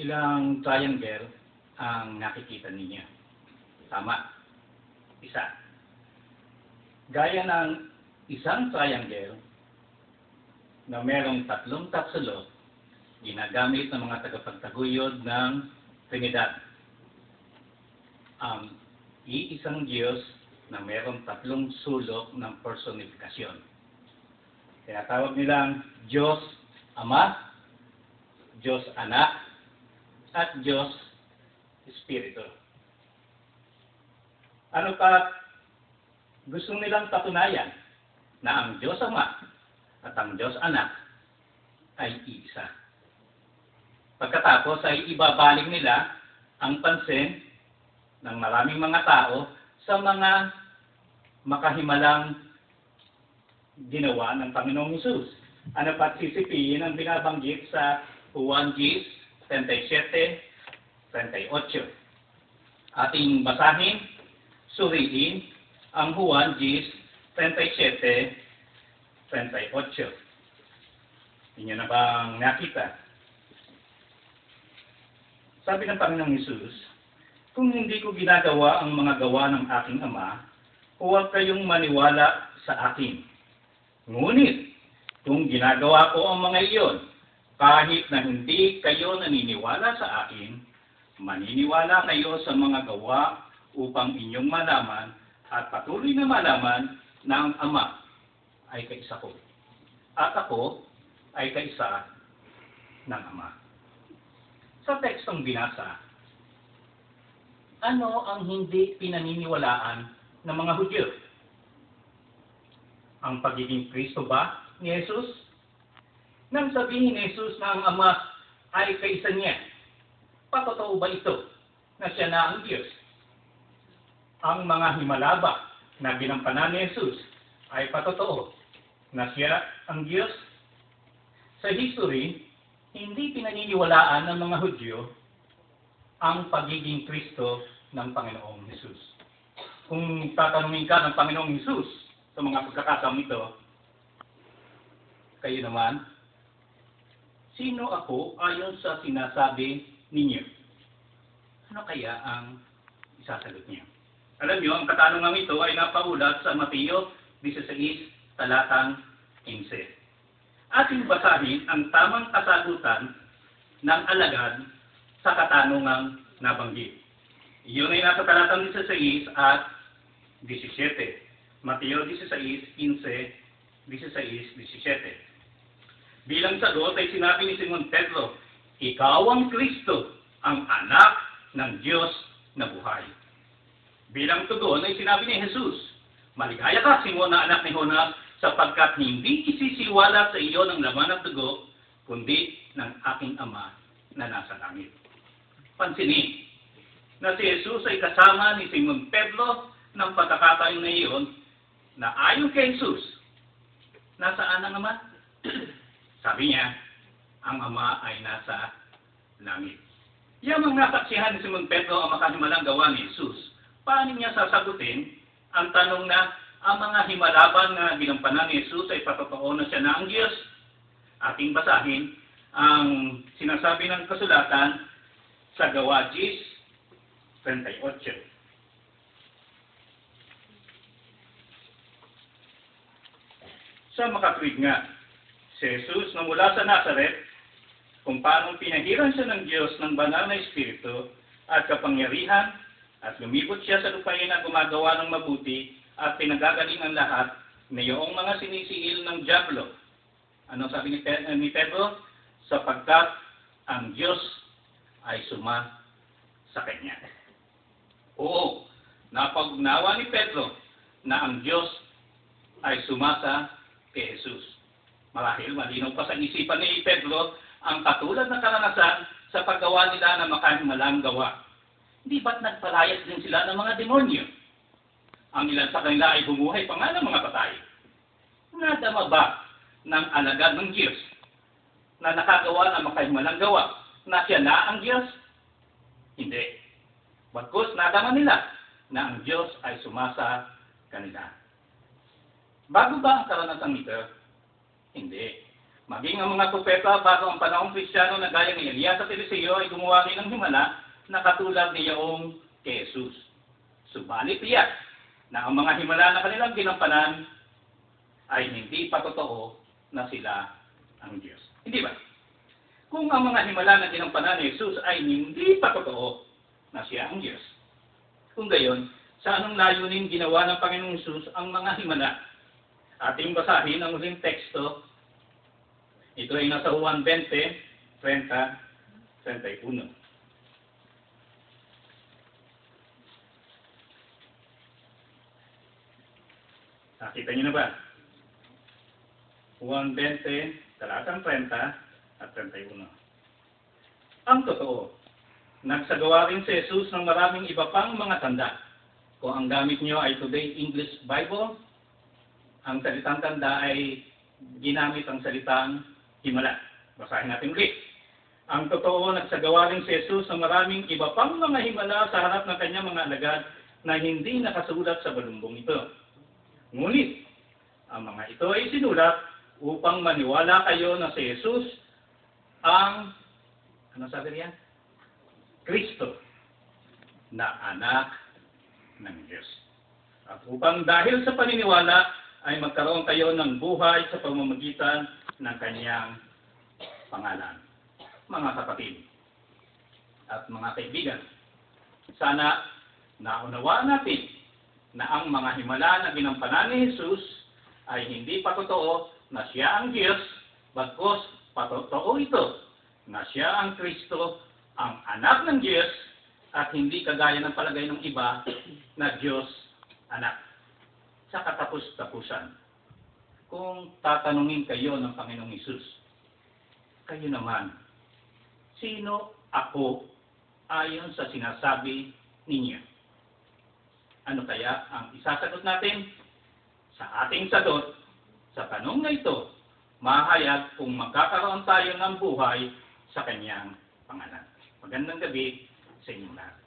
ilang triangle ang nakikita ninyo? Tama. Isa. Gaya ng isang triangle na merong tatlong tapsulok, ginagamit ng mga tagapagtaguyod ng Trinidad. Ang iisang Diyos na merong tatlong sulok ng personifikasyon. Tinatawag nilang Diyos Ama, Diyos Anak, at Diyos Espiritu. Ano pa gusto nilang patunayan na ang Diyos Ama at ang Diyos Anak ay isa. Pagkatapos ay ibabalik nila ang pansin ng maraming mga tao sa mga makahimalang ginawa ng Panginoong Hesus. Ano pa sisipiin ang binabanggit sa Juan G. 37, 38. Ating basahin, suriin ang Juan G. 37, 38. Inyo na bang nakita? Sabi ng Panginoong Hesus, kung hindi ko ginagawa ang mga gawa ng aking Ama, huwag kayong maniwala sa akin. Ngunit, kung ginagawa ko ang mga iyon, kahit na hindi kayo naniniwala sa akin, maniniwala kayo sa mga gawa upang inyong malaman at patuloy na malaman na ang Ama ay kaisa ko. At ako ay kaisa ng Ama. Sa tekstong binasa, ano ang hindi pinaniniwalaan ng mga Hudyo? Ang pagiging Kristo ba ni Jesus? Nang sabihin ni Jesus na ang Ama ay kaisa niya, patotoo ba ito na siya na ang Diyos? Ang mga himalaba na ginampanan ni Jesus ay patotoo na siya ang Diyos? Sa history, hindi pinaniniwalaan ng mga Hudyo ang pagiging Kristo ng Panginoong Hesus. Kung tatanungin ka ng Panginoong Hesus sa mga pagkakataong ito, kayo naman, sino ako ayon sa sinasabi ninyo? Ano kaya ang isasagot niya? Alam niyo, ang katanungang ito ay napaulat sa Mateo 16, talatang 15 ating basahin ang tamang kasagutan ng alagad sa katanungang nabanggit. Iyon ay nasa talatang 16 at 17. Mateo 16, 15, 16, 17. Bilang sagot ay sinabi ni Simon Pedro, Ikaw ang Kristo, ang anak ng Diyos na buhay. Bilang tugon ay sinabi ni Jesus, Maligaya ka, Simon na anak ni Jonas, sapagkat hindi isisiwala sa iyo ng laman ng dugo, kundi ng aking Ama na nasa langit. Pansinin na si Jesus ay kasama ni Simon Pedro ng pagkakataon na iyon na ayon kay Jesus, nasaan ang Ama? Sabi niya, ang Ama ay nasa langit. Yamang nasaksihan ni Simon Pedro ang makahimalang gawa ni Jesus. Paano niya sasagutin ang tanong na ang mga himalaban na ginampanan ni Jesus ay patotoo na siya na ang Diyos. Ating basahin ang sinasabi ng kasulatan sa Gawa 10, 38. Sa makatwid nga, si Jesus na mula sa Nazareth, kung paanong pinahiran siya ng Diyos ng banal na Espiritu at kapangyarihan at lumibot siya sa lupain na gumagawa ng mabuti at pinagagaling ang lahat mayroong mga sinisiil ng Diablo. Ano sabi ni, Pe- ni Pedro? Sapagkat ang Diyos ay suma sa Kanya. Oo, napagnawa ni Pedro na ang Diyos ay sumasa kay Jesus. Marahil malinaw pa sa isipan ni Pedro ang katulad na karanasan sa paggawa nila ng makahimalang gawa. Di ba't nagpalayas din sila ng mga demonyo? Ang ilan sa kanila ay bumuhay pa nga ng mga patay. Nadama ba ng alagad ng Diyos na nakagawa ng makahimalang gawa na siya na ang Diyos? Hindi. Bagkus nadama nila na ang Diyos ay sumasa kanila. Bago ba ang karanasang ito? Hindi. Maging ang mga propeta bago ang panahong kristyano na gaya ni Elias at Eliseo ay gumawa rin ng himala na katulad ni Yaong Jesus. Subalit iyak na ang mga himala na kanilang ginampanan ay hindi pa totoo na sila ang Diyos. Hindi ba? Kung ang mga himala na ginampanan ni Jesus ay hindi pa totoo na siya ang Diyos. Kung gayon, sa anong layunin ginawa ng Panginoong Jesus ang mga himala? Ating basahin ang uling teksto. Ito ay nasa Juan 20, 30, 31. Nakita niyo na ba? Juan 20, talatang 30 at 31. Ang totoo, nagsagawa rin si Jesus ng maraming iba pang mga tanda. Kung ang gamit niyo ay Today English Bible, ang salitang tanda ay ginamit ang salitang himala. Basahin natin ulit. Ang totoo, nagsagawa rin si Jesus ng maraming iba pang mga himala sa harap ng kanyang mga alagad na hindi nakasulat sa balumbong ito. Ngunit, ang mga ito ay sinulat upang maniwala kayo na si Jesus ang, ano sabi niya? Kristo na anak ng Diyos. At upang dahil sa paniniwala ay magkaroon kayo ng buhay sa pamamagitan ng kanyang pangalan. Mga kapatid at mga kaibigan, sana naunawaan natin na ang mga himala na ginampanan ni Jesus ay hindi pa totoo na siya ang Diyos, bagkos patotoo ito na siya ang Kristo, ang anak ng Diyos, at hindi kagaya ng palagay ng iba na Diyos anak. Sa katapos-tapusan, kung tatanungin kayo ng Panginoong Isus, kayo naman, sino ako ayon sa sinasabi ninyo? Ano kaya ang isasagot natin? Sa ating sagot, sa tanong na ito, mahayag kung magkakaroon tayo ng buhay sa kanyang pangalan. Magandang gabi sa inyo lahat.